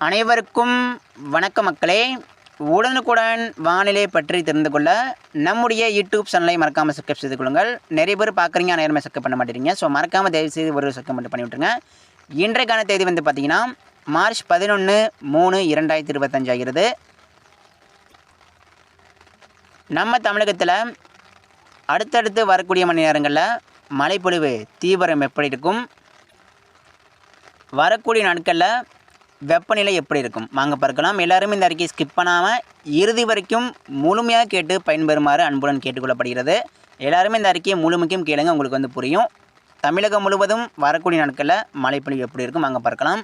அனைவருக்கும் வணக்க மக்களே. உடனுக்குடன் வானிலை பற்றி தெரிந்து கொள்ள நம்முடைய யூடியூப் சேனலை மறக்காமல் சப்ஸ்கிரைப் செய்து கொள்ளுங்கள். நிறைய பேர் பார்க்குறீங்க நேரமே சப்ஸ்கிரைப் பண்ண மாட்டேறீங்க. ஸோ மறக்காமல் தயவு செய்து ஒரு சப்ஸ்கிரைப் மட்டும் பண்ணி விட்டுருங்க. இன்றைக்கான தேதி வந்து பார்த்தீங்கன்னா மார்ச் பதினொன்று மூணு இரண்டாயிரத்தி இருபத்தஞ்சு ஆகிறது. நம்ம தமிழகத்தில் அடுத்தடுத்து வரக்கூடிய மணி நேரங்களில் மழைப்பொழிவு தீவிரம் எப்படி இருக்கும்? வரக்கூடிய நாட்களில் வெப்பநிலை எப்படி இருக்கும்? வாங்க பார்க்கலாம். எல்லாரும் இந்த அறிக்கையை ஸ்கிப் பண்ணாமல் இறுதி வரைக்கும் முழுமையாக கேட்டு பயன்பெறுமாறு அன்புடன் கேட்டுக்கொள்ளப்படுகிறது. எல்லாருமே இந்த அறிக்கையை முழுமைக்கும் கேளுங்க உங்களுக்கு வந்து புரியும். தமிழகம் முழுவதும் வரக்கூடிய நாட்களில் மழைப்பொழிவு எப்படி இருக்கும்? வாங்க பார்க்கலாம்.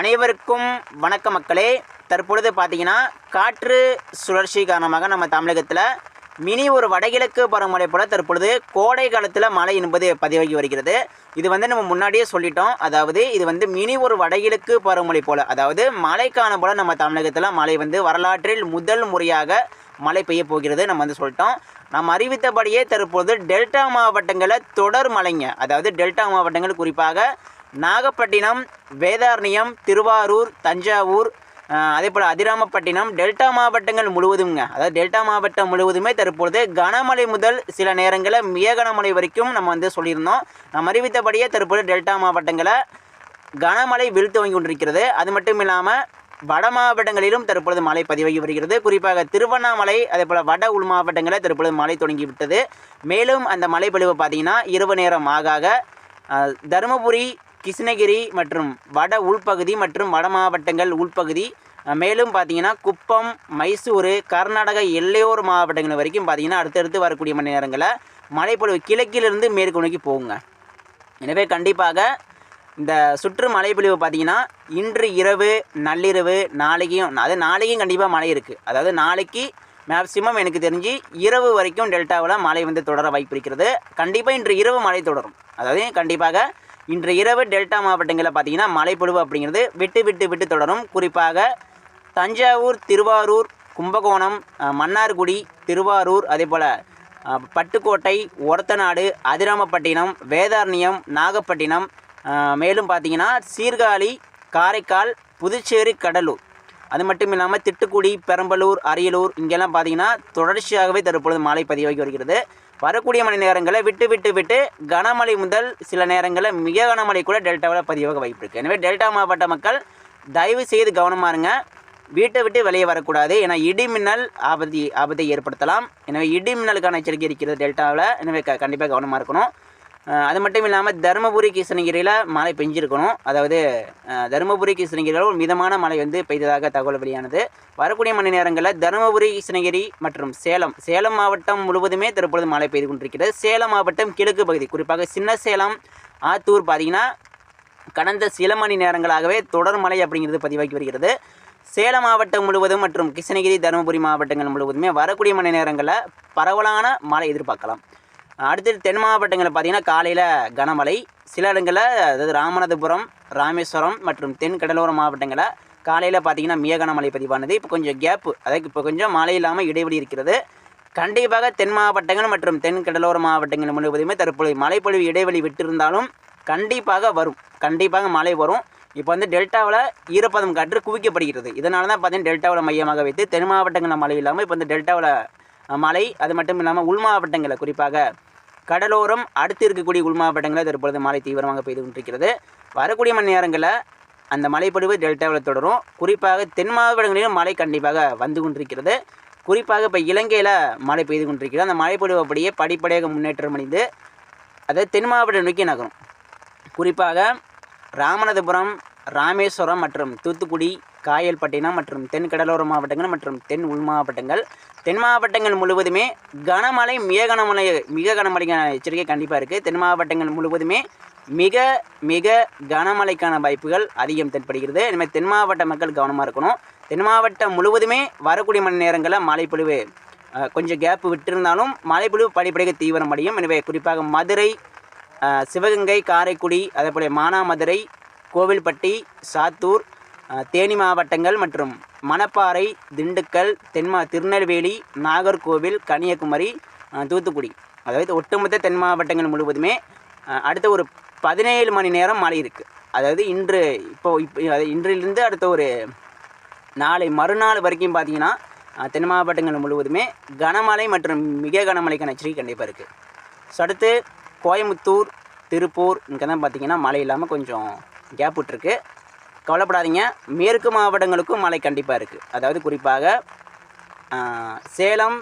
அனைவருக்கும் வணக்க மக்களே. தற்பொழுது பார்த்தீங்கன்னா காற்று சுழற்சி காரணமாக நம்ம தமிழகத்தில் மினி ஒரு வடகிழக்கு பருவமழை போல தற்பொழுது கோடை காலத்தில் மழை என்பது பதிவாகி வருகிறது. இது வந்து நம்ம முன்னாடியே சொல்லிட்டோம். அதாவது இது வந்து மினி ஒரு வடகிழக்கு பருவமழை போல அதாவது மழைக்கான போல நம்ம தமிழகத்தில் மழை வந்து வரலாற்றில் முதல் முறையாக மழை பெய்ய போகிறது நம்ம வந்து சொல்லிட்டோம். நம்ம அறிவித்தபடியே தற்போது டெல்டா மாவட்டங்களில் தொடர் மழைங்க அதாவது டெல்டா மாவட்டங்கள் குறிப்பாக நாகப்பட்டினம் வேதாரண்யம் திருவாரூர் தஞ்சாவூர் அதே போல் அதிராமப்பட்டினம் டெல்டா மாவட்டங்கள் முழுவதும்ங்க. அதாவது டெல்டா மாவட்டம் முழுவதுமே தற்பொழுது கனமழை முதல் சில நேரங்களில் மிக கனமழை வரைக்கும் நம்ம வந்து சொல்லியிருந்தோம். நம்ம அறிவித்தபடியே தற்போது டெல்டா மாவட்டங்களை கனமழை வீழ்த்து வாங்கி கொண்டிருக்கிறது. அது மட்டும் இல்லாமல் வட மாவட்டங்களிலும் தற்பொழுது மழை பதிவாகி வருகிறது. குறிப்பாக திருவண்ணாமலை அதே போல் வட உள் மாவட்டங்களில் தற்பொழுது மழை தொடங்கி விட்டது. மேலும் அந்த மழை பொழிவு பார்த்தீங்கன்னா இரவு நேரம் ஆக தருமபுரி கிருஷ்ணகிரி மற்றும் வட உள்பகுதி மற்றும் வட மாவட்டங்கள் உள்பகுதி. மேலும் பார்த்தீங்கன்னா குப்பம் மைசூர் கர்நாடக எல்லையோர் மாவட்டங்கள் வரைக்கும் பார்த்தீங்கன்னா அடுத்தடுத்து வரக்கூடிய மணி நேரங்களில் மழைப்பொழிவு கிழக்கிலிருந்து மேற்கு நோக்கி போகுங்க. எனவே கண்டிப்பாக இந்த சுற்று மழைப்பொழிவு பார்த்தீங்கன்னா இன்று இரவு நள்ளிரவு நாளைக்கும் அது நாளைக்கும் கண்டிப்பாக மழை இருக்குது அதாவது நாளைக்கு மேக்சிமம் எனக்கு தெரிஞ்சு இரவு வரைக்கும் டெல்டாவில் மழை வந்து தொடர வாய்ப்பு இருக்கிறது. கண்டிப்பாக இன்று இரவு மழை தொடரும். அதாவது கண்டிப்பாக இன்று இரவு டெல்டா மாவட்டங்களில் பார்த்தீங்கன்னா மழைப்பொழிவு அப்படிங்கிறது விட்டு விட்டு விட்டு தொடரும். குறிப்பாக தஞ்சாவூர் திருவாரூர் கும்பகோணம் மன்னார்குடி திருவாரூர் அதே போல் பட்டுக்கோட்டை ஒரத்தநாடு அதிராமப்பட்டினம் வேதாரண்யம் நாகப்பட்டினம் மேலும் பார்த்தீங்கன்னா சீர்காழி காரைக்கால் புதுச்சேரி கடலூர். அது மட்டும் இல்லாமல் திட்டுக்குடி பெரம்பலூர் அரியலூர் இங்கெல்லாம் பார்த்தீங்கன்னா தொடர்ச்சியாகவே தற்பொழுது மழை பதிவாகி வருகிறது. வரக்கூடிய மணி நேரங்களில் விட்டு விட்டு விட்டு கனமழை முதல் சில நேரங்களில் மிக கனமழை கூட டெல்டாவில் பதிவாக வாய்ப்பு இருக்குது எனவே டெல்டா மாவட்ட மக்கள் தயவு செய்து கவனமாக இருங்க. வீட்டை விட்டு வெளியே வரக்கூடாது. ஏன்னா இடி மின்னல் ஆபத்தி ஆபத்தை ஏற்படுத்தலாம். எனவே இடி மின்னலுக்கான எச்சரிக்கை இருக்கிறது டெல்டாவில். எனவே க கண்டிப்பாக கவனமாக இருக்கணும். அது மட்டும் இல்லாமல் தருமபுரி கிருஷ்ணகிரியில் மழை பெஞ்சிருக்கணும். அதாவது தருமபுரி கிருஷ்ணகிரியில் ஒரு மிதமான மழை வந்து பெய்ததாக தகவல் வெளியானது. வரக்கூடிய மணி நேரங்களில் தருமபுரி கிருஷ்ணகிரி மற்றும் சேலம் சேலம் மாவட்டம் முழுவதுமே தற்பொழுது மழை பெய்து கொண்டிருக்கிறது. சேலம் மாவட்டம் கிழக்கு பகுதி குறிப்பாக சின்ன சேலம் ஆத்தூர் பார்த்தீங்கன்னா கடந்த சில மணி நேரங்களாகவே தொடர் மழை அப்படிங்கிறது பதிவாகி வருகிறது. சேலம் மாவட்டம் முழுவதும் மற்றும் கிருஷ்ணகிரி தருமபுரி மாவட்டங்கள் முழுவதுமே வரக்கூடிய மணி நேரங்களில் பரவலான மழை எதிர்பார்க்கலாம். அடுத்தது தென் மாவட்டங்களில் பார்த்தீங்கன்னா காலையில் கனமழை சில இடங்களில் அதாவது ராமநாதபுரம் ராமேஸ்வரம் மற்றும் தென் கடலோர மாவட்டங்களில் காலையில் பார்த்தீங்கன்னா மிக கனமழை பதிவானது. இப்போ கொஞ்சம் கேப்பு அதாவது இப்போ கொஞ்சம் மழை இல்லாமல் இடைவெளி இருக்கிறது. கண்டிப்பாக தென் மாவட்டங்கள் மற்றும் தென் கடலோர மாவட்டங்கள் முழுவதுமே தற்பொழுது மழைப்பொழிவு இடைவெளி விட்டிருந்தாலும் கண்டிப்பாக வரும். கண்டிப்பாக மழை வரும். இப்போ வந்து டெல்டாவில் ஈரப்பதம் காற்று குவிக்கப்படுகிறது. இதனால தான் பார்த்தீங்கன்னா டெல்டாவில் மையமாக வைத்து தென் மாவட்டங்களில் மழை இல்லாமல் இப்போ வந்து டெல்டாவில் மலை மழை அது மட்டும் இல்லாமல் உள் மாவட்டங்களில் குறிப்பாக கடலோரம் அடுத்து இருக்கக்கூடிய உள் மாவட்டங்களில் தற்பொழுது மழை தீவிரமாக பெய்து கொண்டிருக்கிறது. வரக்கூடிய மணி நேரங்களில் அந்த மழைப்பொழிவு டெல்டாவில் தொடரும். குறிப்பாக தென் மாவட்டங்களிலும் மழை கண்டிப்பாக வந்து கொண்டிருக்கிறது. குறிப்பாக இப்போ இலங்கையில் மழை பெய்து கொண்டிருக்கிறது. அந்த மழைப்பொழிவு அப்படியே படிப்படியாக முன்னேற்றம் அடைந்து அதாவது தென் மாவட்டம் நோக்கி நகரும். குறிப்பாக ராமநாதபுரம் ராமேஸ்வரம் மற்றும் தூத்துக்குடி காயல்பட்டினம் மற்றும் தென் கடலோர மாவட்டங்கள் மற்றும் தென் உள் மாவட்டங்கள். தென் மாவட்டங்கள் முழுவதுமே கனமழை மிக கனமழை மிக கனமழைக்கான எச்சரிக்கை கண்டிப்பாக இருக்குது தென் மாவட்டங்கள் முழுவதுமே மிக மிக கனமழைக்கான வாய்ப்புகள் அதிகம் தென்படுகிறது. இனிமேல் தென் மாவட்ட மக்கள் கவனமாக இருக்கணும். தென் மாவட்டம் முழுவதுமே வரக்கூடிய மணி நேரங்களில் மழைப்பொழிவு கொஞ்சம் கேப்பு விட்டிருந்தாலும் மழைப்பொழிவு படிப்படியாக தீவிரம் அடையும் எனவே குறிப்பாக மதுரை சிவகங்கை காரைக்குடி அதேபோல் மானாமதுரை கோவில்பட்டி சாத்தூர் தேனி மாவட்டங்கள் மற்றும் மணப்பாறை திண்டுக்கல் தென்மா திருநெல்வேலி நாகர்கோவில் கன்னியாகுமரி தூத்துக்குடி. அதாவது ஒட்டுமொத்த தென் மாவட்டங்கள் முழுவதுமே அடுத்த ஒரு பதினேழு மணி நேரம் மழை இருக்குது அதாவது இன்று இப்போ இப்போ இன்றிலிருந்து அடுத்த ஒரு நாளை மறுநாள் வரைக்கும் பார்த்தீங்கன்னா தென் மாவட்டங்கள் முழுவதுமே கனமழை மற்றும் மிக கனமழைக்கான எச்சரிக்கை கண்டிப்பாக இருக்குது ஸோ அடுத்து கோயம்புத்தூர் திருப்பூர் இங்கே தான் பார்த்தீங்கன்னா மழை இல்லாமல் கொஞ்சம் கேப் விட்டுருக்கு. கவலைப்படாதீங்க. மேற்கு மாவட்டங்களுக்கும் மழை கண்டிப்பாக இருக்குது அதாவது குறிப்பாக சேலம்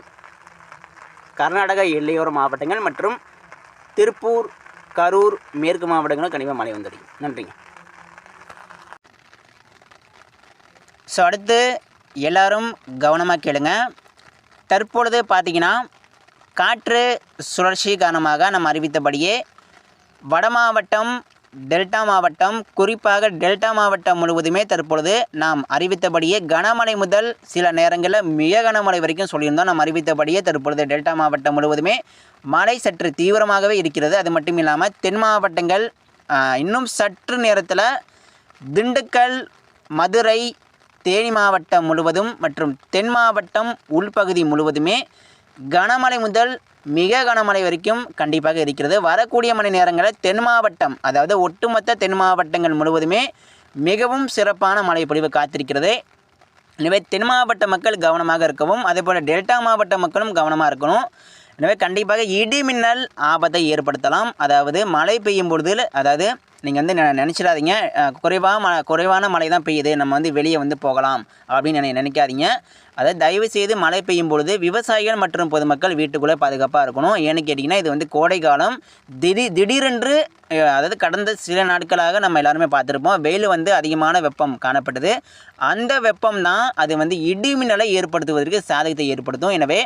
கர்நாடக எல்லையோர மாவட்டங்கள் மற்றும் திருப்பூர் கரூர் மேற்கு மாவட்டங்களும் கண்டிப்பாக மழை வந்துடும் நன்றிங்க. ஸோ அடுத்து எல்லோரும் கவனமாக கேளுங்க. தற்பொழுது பார்த்தீங்கன்னா காற்று சுழற்சி காரணமாக நம்ம அறிவித்தபடியே வட மாவட்டம் டெல்டா மாவட்டம் குறிப்பாக டெல்டா மாவட்டம் முழுவதுமே தற்பொழுது நாம் அறிவித்தபடியே கனமழை முதல் சில நேரங்களில் மிக கனமழை வரைக்கும் சொல்லியிருந்தோம். நாம் அறிவித்தபடியே தற்பொழுது டெல்டா மாவட்டம் முழுவதுமே மழை சற்று தீவிரமாகவே இருக்கிறது. அது மட்டும் இல்லாமல் தென் மாவட்டங்கள் இன்னும் சற்று நேரத்தில் திண்டுக்கல் மதுரை தேனி மாவட்டம் முழுவதும் மற்றும் தென் மாவட்டம் உள்பகுதி முழுவதுமே கனமழை முதல் மிக கனமழை வரைக்கும் கண்டிப்பாக இருக்கிறது. வரக்கூடிய மணி நேரங்களில் தென் மாவட்டம் அதாவது ஒட்டுமொத்த தென் மாவட்டங்கள் முழுவதுமே மிகவும் சிறப்பான மழைப்பொழிவு காத்திருக்கிறது. எனவே தென் மாவட்ட மக்கள் கவனமாக இருக்கவும் அதே போல் டெல்டா மாவட்ட மக்களும் கவனமாக இருக்கணும். எனவே கண்டிப்பாக இடி மின்னல் ஆபத்தை ஏற்படுத்தலாம். அதாவது மழை பெய்யும் பொழுது அதாவது நீங்கள் வந்து நெ- குறைவாக ம குறைவான மழை தான் பெய்யுது. நம்ம வந்து வெளியே வந்து போகலாம் அப்படின்னு நினைக்காதீங்க. அதை தயவு செய்து மழை பெய்யும் பொழுது விவசாயிகள் மற்றும் பொதுமக்கள் வீட்டுக்குள்ளே பாதுகாப்பாக இருக்கணும். ஏன்னு கேட்டிங்கன்னா இது வந்து கோடை காலம். திடீர் திடீரென்று அதாவது கடந்த சில நாட்களாக நம்ம எல்லாருமே பார்த்துருப்போம். வெயில் வந்து அதிகமான வெப்பம் காணப்படுது அந்த வெப்பம் தான் அது வந்து இடி மின்னலை ஏற்படுத்துவதற்கு சாதகத்தை ஏற்படுத்தும். எனவே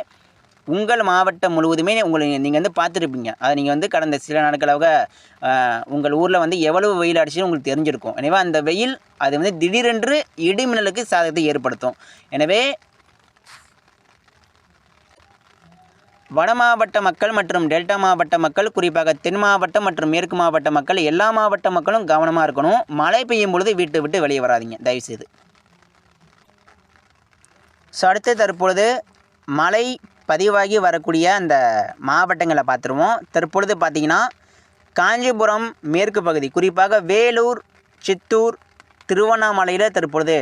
உங்கள் மாவட்டம் முழுவதுமே உங்களை நீங்கள் வந்து பார்த்துருப்பீங்க. அதை நீங்கள் வந்து கடந்த சில நாட்களாக உங்கள் ஊரில் வந்து எவ்வளவு வெயில் அடிச்சுன்னு உங்களுக்கு தெரிஞ்சிருக்கும். எனவே அந்த வெயில் அது வந்து திடீரென்று இடிமின்னலுக்கு சாதகத்தை ஏற்படுத்தும். எனவே வட மாவட்ட மக்கள் மற்றும் டெல்டா மாவட்ட மக்கள் குறிப்பாக தென் மாவட்டம் மற்றும் மேற்கு மாவட்ட மக்கள் எல்லா மாவட்ட மக்களும் கவனமாக இருக்கணும். மழை பெய்யும் பொழுது வீட்டை விட்டு வெளியே வராதீங்க தயவுசெய்து. ஸோ அடுத்து தற்பொழுது மழை பதிவாகி வரக்கூடிய அந்த மாவட்டங்களை பார்த்துருவோம். தற்பொழுது பார்த்திங்கன்னா காஞ்சிபுரம் மேற்கு பகுதி குறிப்பாக வேலூர் சித்தூர் திருவண்ணாமலையில் தற்பொழுது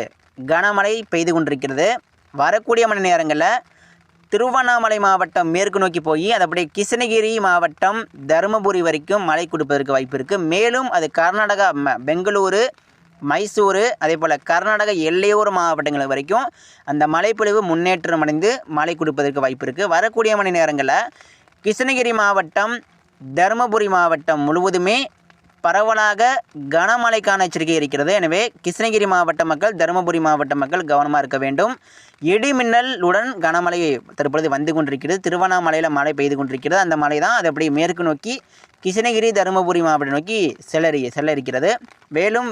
கனமழை பெய்து கொண்டிருக்கிறது. வரக்கூடிய மணி நேரங்களில் திருவண்ணாமலை மாவட்டம் மேற்கு நோக்கி போய் அது அப்படியே கிருஷ்ணகிரி மாவட்டம் தருமபுரி வரைக்கும் மழை கொடுப்பதற்கு வாய்ப்பு இருக்குது மேலும் அது கர்நாடகா பெங்களூரு மைசூரு அதே போல் கர்நாடக எல்லையோர மாவட்டங்கள் வரைக்கும் அந்த மழைப்பொழிவு முன்னேற்றம் அடைந்து மழை கொடுப்பதற்கு வாய்ப்பு இருக்குது வரக்கூடிய மணி நேரங்களில் கிருஷ்ணகிரி மாவட்டம் தருமபுரி மாவட்டம் முழுவதுமே பரவலாக கனமழைக்கான எச்சரிக்கை இருக்கிறது. எனவே கிருஷ்ணகிரி மாவட்ட மக்கள் தருமபுரி மாவட்ட மக்கள் கவனமாக இருக்க வேண்டும். இடிமின்னலுடன் கனமழை தற்பொழுது வந்து கொண்டிருக்கிறது. திருவண்ணாமலையில் மழை பெய்து கொண்டிருக்கிறது. அந்த மழை தான் அது அப்படி மேற்கு நோக்கி கிருஷ்ணகிரி தருமபுரி மாவட்டம் நோக்கி செல்லறி செல்ல இருக்கிறது மேலும்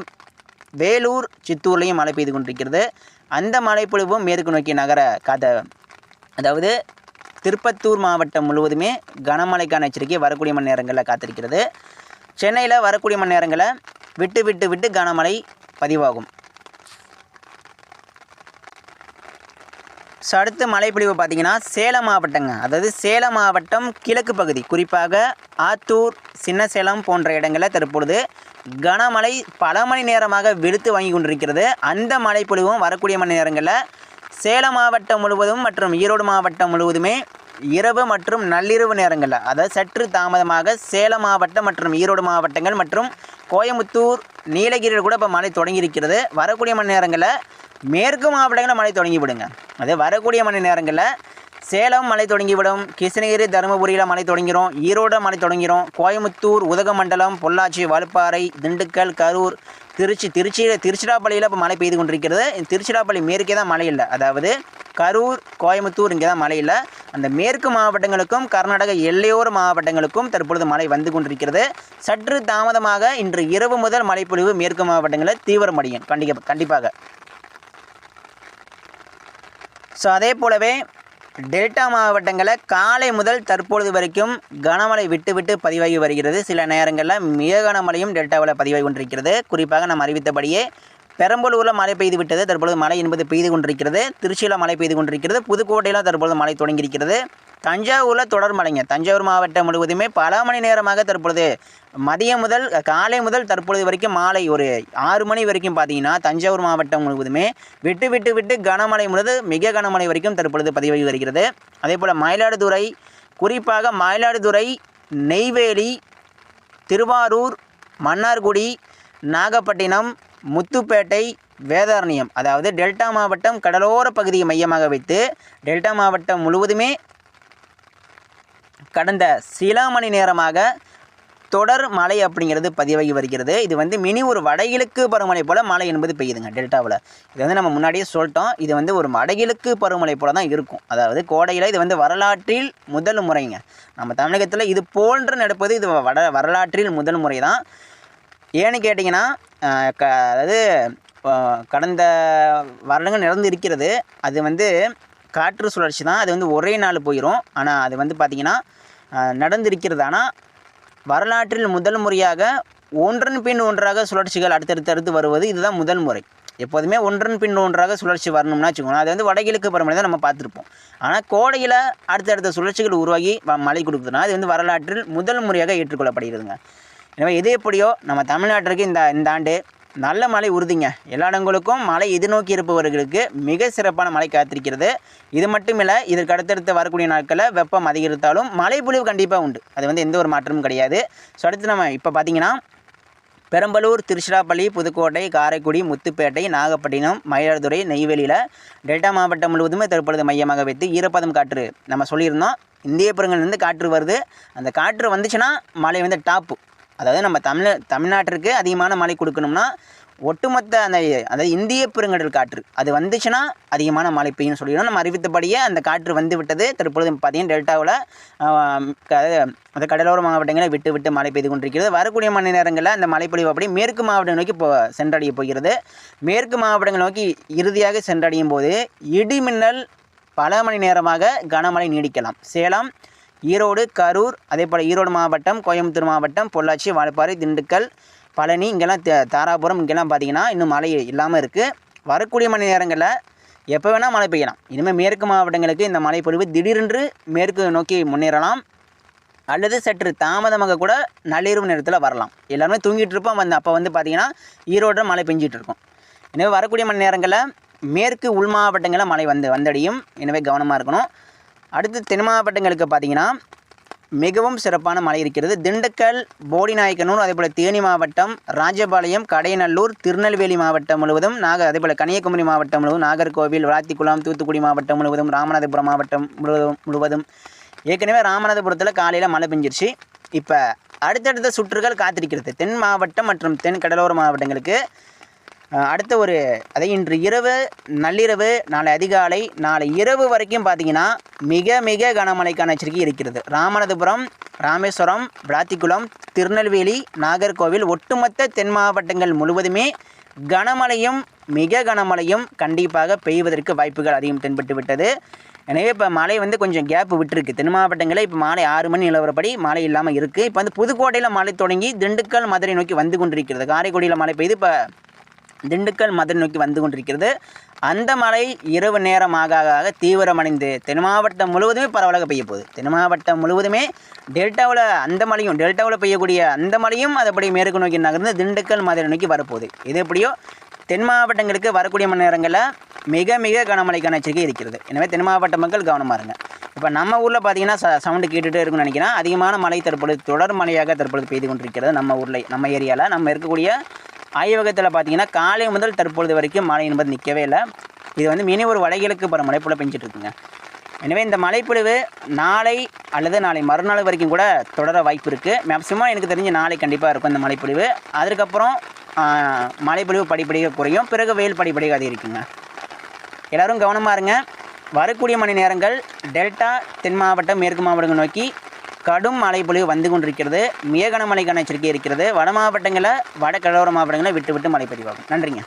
வேலூர் சித்தூர்லேயும் மழை பெய்து கொண்டிருக்கிறது. அந்த மழைப்பொழிவும் மேற்கு நோக்கி நகர காத அதாவது திருப்பத்தூர் மாவட்டம் முழுவதுமே கனமழைக்கான எச்சரிக்கை வரக்கூடிய மணி நேரங்களில் காத்திருக்கிறது. சென்னையில் வரக்கூடிய மணி நேரங்களில் விட்டு விட்டு விட்டு கனமழை பதிவாகும். ஸோ அடுத்து மழைப்பொழிவு பார்த்தீங்கன்னா சேலம் மாவட்டங்க. அதாவது சேலம் மாவட்டம் கிழக்கு பகுதி குறிப்பாக ஆத்தூர் சின்னசேலம் போன்ற இடங்களில் தற்பொழுது கனமழை பல மணி நேரமாக வெளுத்து வாங்கி கொண்டிருக்கிறது. அந்த மழைப்பொழிவும் வரக்கூடிய மணி நேரங்களில் சேலம் மாவட்டம் முழுவதும் மற்றும் ஈரோடு மாவட்டம் முழுவதுமே இரவு மற்றும் நள்ளிரவு நேரங்களில் அதாவது சற்று தாமதமாக சேலம் மாவட்டம் மற்றும் ஈரோடு மாவட்டங்கள் மற்றும் கோயம்புத்தூர் நீலகிரியில் கூட இப்போ மழை தொடங்கியிருக்கிறது. வரக்கூடிய மணி நேரங்களில் மேற்கு மாவட்டங்களில் மழை தொடங்கி விடுங்க அது வரக்கூடிய மணி நேரங்களில் சேலம் மழை தொடங்கிவிடும். கிருஷ்ணகிரி தருமபுரியில் மழை தொடங்கிடும் ஈரோடு மழை தொடங்கிடும் கோயம்புத்தூர் உதகமண்டலம் பொள்ளாச்சி வலுப்பாறை திண்டுக்கல் கரூர் திருச்சி திருச்சியில் திருச்சிராப்பள்ளியில் இப்போ மழை பெய்து கொண்டிருக்கிறது. திருச்சிராப்பள்ளி மேற்கே தான் மழை இல்லை. அதாவது கரூர் கோயம்புத்தூர் இங்கே தான் மழை இல்லை. அந்த மேற்கு மாவட்டங்களுக்கும் கர்நாடக எல்லையோர மாவட்டங்களுக்கும் தற்பொழுது மழை வந்து கொண்டிருக்கிறது. சற்று தாமதமாக இன்று இரவு முதல் மழைப்பொழிவு மேற்கு மாவட்டங்களில் தீவிரமடையும். கண்டிப்பாக கண்டிப்பாக. ஸோ அதே போலவே டெல்டா மாவட்டங்களில் காலை முதல் தற்பொழுது வரைக்கும் கனமழை விட்டு விட்டு பதிவாகி வருகிறது. சில நேரங்களில் மிக கனமழையும் டெல்டாவில் பதிவாகி கொண்டிருக்கிறது. குறிப்பாக நாம் அறிவித்தபடியே பெரம்பலூரில் மழை பெய்து விட்டது. தற்பொழுது மழை என்பது பெய்து கொண்டிருக்கிறது. திருச்சியில் மழை பெய்து கொண்டிருக்கிறது. புதுக்கோட்டையில் தற்பொழுது மழை தொடங்கியிருக்கிறது. தஞ்சாவூரில் தொடர் மழைங்க. தஞ்சாவூர் மாவட்டம் முழுவதுமே பல மணி நேரமாக தற்பொழுது மதியம் முதல் காலை முதல் தற்பொழுது வரைக்கும் மாலை ஒரு ஆறு மணி வரைக்கும் பார்த்தீங்கன்னா தஞ்சாவூர் மாவட்டம் முழுவதுமே விட்டு விட்டு விட்டு கனமழை முழுது மிக கனமழை வரைக்கும் தற்பொழுது பதிவாகி வருகிறது. அதே போல் மயிலாடுதுறை குறிப்பாக மயிலாடுதுறை நெய்வேலி திருவாரூர் மன்னார்குடி நாகப்பட்டினம் முத்துப்பேட்டை வேதாரண்யம் அதாவது டெல்டா மாவட்டம் கடலோர பகுதியை மையமாக வைத்து டெல்டா மாவட்டம் முழுவதுமே கடந்த சில மணி நேரமாக தொடர் மழை அப்படிங்கிறது பதிவாகி வருகிறது. இது வந்து மினி ஒரு வடகிழக்கு பருவமழை போல் மழை என்பது பெய்யுதுங்க டெல்டாவில். இது வந்து நம்ம முன்னாடியே சொல்லிட்டோம். இது வந்து ஒரு வடகிழக்கு பருவமழை போல தான் இருக்கும். அதாவது கோடையில் இது வந்து வரலாற்றில் முதல் முறைங்க. நம்ம தமிழகத்தில் இது போன்று நடப்பது இது வட வரலாற்றில் முதல் முறை தான். ஏன்னு கேட்டிங்கன்னா க அதாவது கடந்த வருடங்கள் நடந்து இருக்கிறது. அது வந்து காற்று சுழற்சி தான். அது வந்து ஒரே நாள் போயிடும் ஆனால் அது வந்து பார்த்திங்கன்னா நடந்திருக்கிறதானா வரலாற்றில் முதல் முறையாக ஒன்றன் பின் ஒன்றாக சுழற்சிகள் அடுத்தடுத்தடுத்து வருவது இதுதான் முதல் முறை. எப்போதுமே ஒன்றன் பின் ஒன்றாக சுழற்சி வரணும்னா வச்சுக்கோங்க. அது வந்து வடகிழக்கு பருவமழை தான் நம்ம பார்த்துருப்போம். ஆனால் கோடையில் அடுத்தடுத்த சுழற்சிகள் உருவாகி வ- மழை கொடுக்குதுன்னா அது வந்து வரலாற்றில் முதல் முறையாக ஏற்றுக்கொள்ளப்படுகிறதுங்க. எனவே எது எப்படியோ நம்ம தமிழ்நாட்டிற்கு இந்த இந்த ஆண்டு நல்ல மழை உறுதிங்க. எல்லா இடங்களுக்கும் மழை எதிர்நோக்கி இருப்பவர்களுக்கு மிக சிறப்பான மழை காத்திருக்கிறது. இது மட்டும் இல்லை இதற்கு அடுத்தடுத்து வரக்கூடிய நாட்களில் வெப்பம் அதிகரித்தாலும் மழை பொழிவு கண்டிப்பாக உண்டு. அது வந்து எந்த ஒரு மாற்றமும் கிடையாது. ஸோ அடுத்து நம்ம இப்போ பார்த்தீங்கன்னா பெரம்பலூர் திருச்சிராப்பள்ளி புதுக்கோட்டை காரைக்குடி முத்துப்பேட்டை நாகப்பட்டினம் மயிலாடுதுறை நெய்வேலியில் டெல்டா மாவட்டம் முழுவதுமே தற்பொழுது மையமாக வைத்து ஈரப்பதம் காற்று. நம்ம சொல்லியிருந்தோம் இந்திய பெருங்கல்லேருந்து காற்று வருது. அந்த காற்று வந்துச்சுன்னா மழை வந்து டாப்பு. அதாவது நம்ம தமிழ் தமிழ்நாட்டிற்கு அதிகமான மழை கொடுக்கணும்னா ஒட்டுமொத்த அந்த அதாவது இந்திய பெருங்கடல் காற்று. அது வந்துச்சுன்னா அதிகமான மழை பெய்யும் சொல்லிடணும். நம்ம அறிவித்தபடியே அந்த காற்று வந்து விட்டது. தற்பொழுது பார்த்தீங்கன்னா டெல்டாவில் அந்த கடலோர மாவட்டங்களை விட்டு விட்டு மழை பெய்து கொண்டிருக்கிறது. வரக்கூடிய மணி நேரங்களில் அந்த மழைப்பொழிவு அப்படி மேற்கு மாவட்டம் நோக்கி போ சென்றடைய போகிறது. மேற்கு மாவட்டங்கள் நோக்கி இறுதியாக சென்றடையும் போது இடிமின்னல் பல மணி நேரமாக கனமழை நீடிக்கலாம். சேலம் ஈரோடு கரூர் அதே போல் ஈரோடு மாவட்டம் கோயம்புத்தூர் மாவட்டம் பொள்ளாச்சி வாழப்பாறை திண்டுக்கல் பழனி இங்கெல்லாம் த- தாராபுரம் இங்கெல்லாம் பார்த்தீங்கன்னா இன்னும் மழை இல்லாமல் இருக்குது வரக்கூடிய மணி நேரங்களில் எப்போ வேணால் மழை பெய்யலாம். இனிமேல் மேற்கு மாவட்டங்களுக்கு இந்த மழைப்பொழிவு திடீரென்று மேற்கு நோக்கி முன்னேறலாம். அல்லது சற்று தாமதமாக கூட நள்ளிரவு நேரத்தில் வரலாம். எல்லாருமே தூங்கிட்டு இருப்போம். வந்து அப்போ வந்து பார்த்தீங்கன்னா ஈரோட்டில் மழை பெஞ்சிட்டு இருக்கும். எனவே வரக்கூடிய மணி நேரங்களில் மேற்கு உள் மாவட்டங்களில் மழை வந்து வந்தடையும். எனவே கவனமாக இருக்கணும். அடுத்து தென் மாவட்டங்களுக்கு பார்த்தீங்கன்னா மிகவும் சிறப்பான மழை இருக்கிறது. திண்டுக்கல் போடிநாயக்கனூர் அதேபோல் தேனி மாவட்டம் ராஜபாளையம் கடையநல்லூர் திருநெல்வேலி மாவட்டம் முழுவதும் நாக அதே போல் கன்னியாகுமரி மாவட்டம் முழுவதும் நாகர்கோவில் விளாத்திக்குளம் தூத்துக்குடி மாவட்டம் முழுவதும் ராமநாதபுரம் மாவட்டம் முழுவதும் முழுவதும். ஏற்கனவே ராமநாதபுரத்தில் காலையில் மழை பெஞ்சிருச்சு. இப்போ அடுத்தடுத்த சுற்றுகள் காத்திருக்கிறது. தென் மாவட்டம் மற்றும் தென் கடலோர மாவட்டங்களுக்கு அடுத்த ஒரு அதை இன்று இரவு நள்ளிரவு நாளை அதிகாலை நாளை இரவு வரைக்கும் பார்த்தீங்கன்னா மிக மிக கனமழைக்கான எச்சரிக்கை இருக்கிறது. ராமநாதபுரம் ராமேஸ்வரம் விளாத்திக்குளம் திருநெல்வேலி நாகர்கோவில் ஒட்டுமொத்த தென் மாவட்டங்கள் முழுவதுமே கனமழையும் மிக கனமழையும் கண்டிப்பாக பெய்வதற்கு வாய்ப்புகள் அதிகம் தென்பட்டு விட்டது. எனவே இப்போ மழை வந்து கொஞ்சம் கேப் விட்டுருக்கு. தென் மாவட்டங்களில் இப்போ மாலை ஆறு மணி நிலவரப்படி மழை இல்லாமல் இருக்குது இப்போ வந்து புதுக்கோட்டையில் மழை தொடங்கி திண்டுக்கல் மதுரை நோக்கி வந்து கொண்டிருக்கிறது. காரைக்குடியில் மழை பெய்து இப்போ திண்டுக்கல் மதுரை நோக்கி வந்து கொண்டிருக்கிறது. அந்த மழை இரவு நேரமாக ஆக ஆக தீவிரமடைந்து தென் மாவட்டம் முழுவதுமே பரவலாக பெய்ய போகுது. தென் மாவட்டம் முழுவதுமே டெல்டாவில் அந்த மழையும் டெல்டாவில் பெய்யக்கூடிய அந்த மழையும் அதுபடி மேற்கு நோக்கி நகர்ந்து திண்டுக்கல் மதுரை நோக்கி வரப்போகுது. இது எப்படியோ தென் மாவட்டங்களுக்கு வரக்கூடிய மணி நேரங்களில் மிக மிக கனமழைக்கான எச்சரிக்கை இருக்கிறது. எனவே தென் மாவட்ட மக்கள் கவனமாக இருங்க. இப்போ நம்ம ஊரில் பார்த்தீங்கன்னா ச சவுண்டு கேட்டுகிட்டே இருக்குன்னு நினைக்கிறேன். அதிகமான மழை தற்பொழுது தொடர் மழையாக தற்பொழுது பெய்து கொண்டிருக்கிறது நம்ம ஊரில் நம்ம ஏரியாவில் நம்ம இருக்கக்கூடிய ஆய்வகத்தில் பார்த்தீங்கன்னா காலை முதல் தற்பொழுது வரைக்கும் மழை என்பது நிற்கவே இல்லை. இது வந்து மினி ஒரு வடகிழக்கு பருவ மழை பெஞ்சிட்ருக்குங்க எனவே இந்த மழைப்பொழிவு நாளை அல்லது நாளை மறுநாள் வரைக்கும் கூட தொடர வாய்ப்பு இருக்குது மேக்ஸிமம் எனக்கு தெரிஞ்சு நாளை கண்டிப்பாக இருக்கும் இந்த மழைப்பொழிவு. அதுக்கப்புறம் மழைப்பொழிவு படிப்படியாக குறையும். பிறகு வெயில் படிப்படியாக அதிகரிக்குங்க எல்லோரும் கவனமாக இருங்க. வரக்கூடிய மணி நேரங்கள் டெல்டா தென் மாவட்டம் மேற்கு மாவட்டங்கள் நோக்கி கடும் மழைப்பொழிவு வந்து கொண்டிருக்கிறது. மிக கனமழைக்கான எச்சரிக்கை இருக்கிறது. வட மாவட்டங்களில் வட கடலோர மாவட்டங்களில் விட்டு விட்டு மழை பதிவாகும் நன்றிங்க.